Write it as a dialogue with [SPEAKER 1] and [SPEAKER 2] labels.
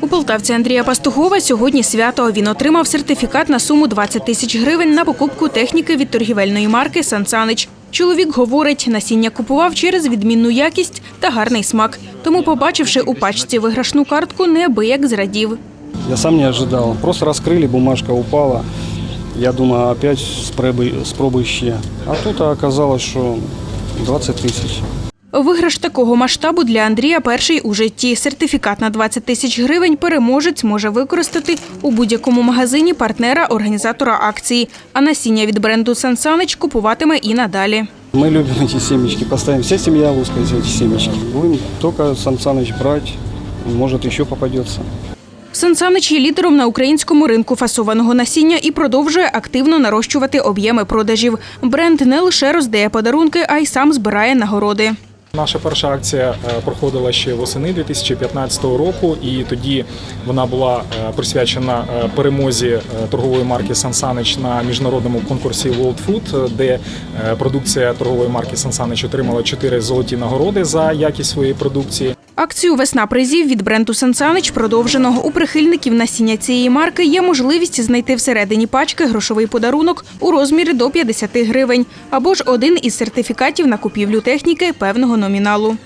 [SPEAKER 1] У полтавця Андрія Пастухова сьогодні свято. Він отримав сертифікат на суму 20 тисяч гривень на покупку техніки від торгівельної марки Сансанич. Чоловік говорить, насіння купував через відмінну якість та гарний смак. Тому, побачивши у пачці виграшну картку, неабияк зрадів.
[SPEAKER 2] Я сам не ожидал. Просто раскрыли, бумажка упала. Я думаю, опять спробуй, спробуй ще. А тут оказалось, що 20 тисяч.
[SPEAKER 1] Виграш такого масштабу для Андрія перший у житті. Сертифікат на 20 тисяч гривень переможець може використати у будь-якому магазині партнера організатора акції. А насіння від бренду Сансанич купуватиме і надалі.
[SPEAKER 2] Мы любим эти семечки, поставим. Вся семья лускает эти семечки. Будем только Сан Саныч брать, может еще попадется.
[SPEAKER 1] Сансанич є лідером на українському ринку фасованого насіння і продовжує активно нарощувати об'єми продажів. Бренд не лише роздає подарунки, а й сам збирає нагороди.
[SPEAKER 3] Наша перша акція е, проходила ще восени 2015 року, і тоді вона була е, присвячена е, перемозі торгової марки Сансанич на міжнародному конкурсі World Food, де продукція торгової марки Сансанич отримала чотири золоті нагороди за якість своєї продукції.
[SPEAKER 1] Акцію Весна призів від бренду Сансанич продовжено. У прихильників насіння цієї марки є можливість знайти всередині пачки грошовий подарунок у розмірі до 50 гривень або ж один із сертифікатів на купівлю техніки певного номіналу.